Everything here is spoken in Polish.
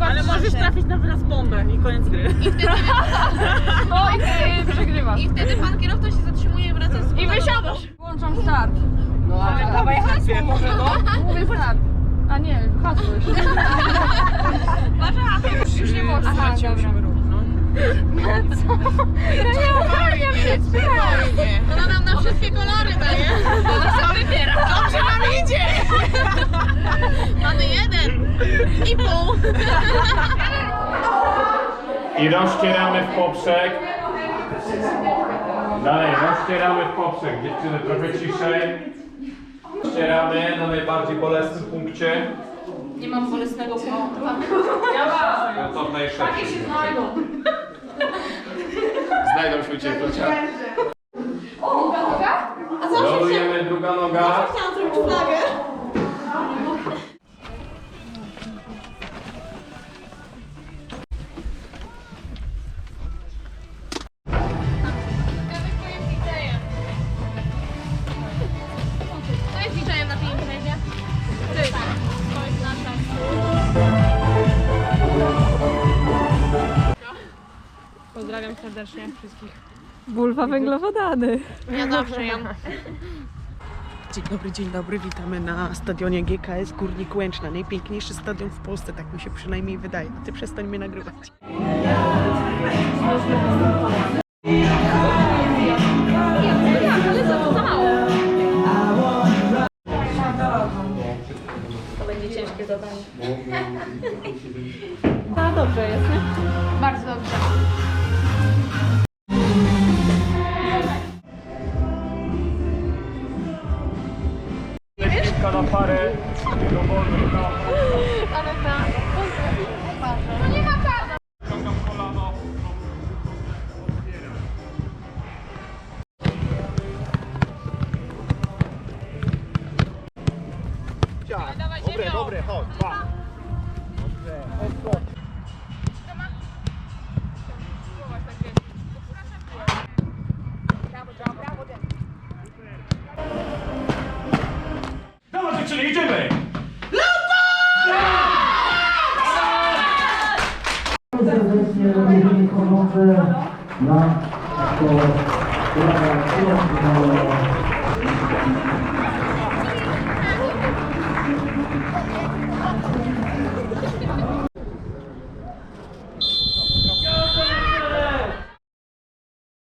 Ale możesz trafić na wyraz bombę i koniec gry. No i wtedy. I wtedy pan kierowca się zatrzymuje i wraca z I wysiadasz. Włączam start. No, ale dawaj hasło może, no. Mówię start. A nie, hasło już. Wasze hasło. Już nie można. Aha, dobra. no. Ja nie ogarniam się, spokojnie. Ona nam na wszystkie kolory daje. Ona sam wybiera. Dobrze nam idzie. I pół. I rozcieramy w poprzek. Dalej, rozcieramy w poprzek. Dziewczyny, trochę ciszej. Rozcieramy na najbardziej bolesnym punkcie. Nie mam bolesnego punktu. No to w najszerszym. Znajdą się cię Rolujemy druga noga. Chciałam zrobić flagę. Pozdrawiam serdecznie wszystkich. Bulwa węglowodany. Ja zawsze jem. Dzień dobry, dzień dobry. Witamy na stadionie GKS Górnik Łęczna. Najpiękniejszy stadion w Polsce, tak mi się przynajmniej wydaje. A ty przestań mnie nagrywać. Bardzo dobrze. Na parę. Dowolna. Ale ta... No nie ma czarna. Ciągam kolano. Dobre, dobre, chodź, dwa. 谁最美老公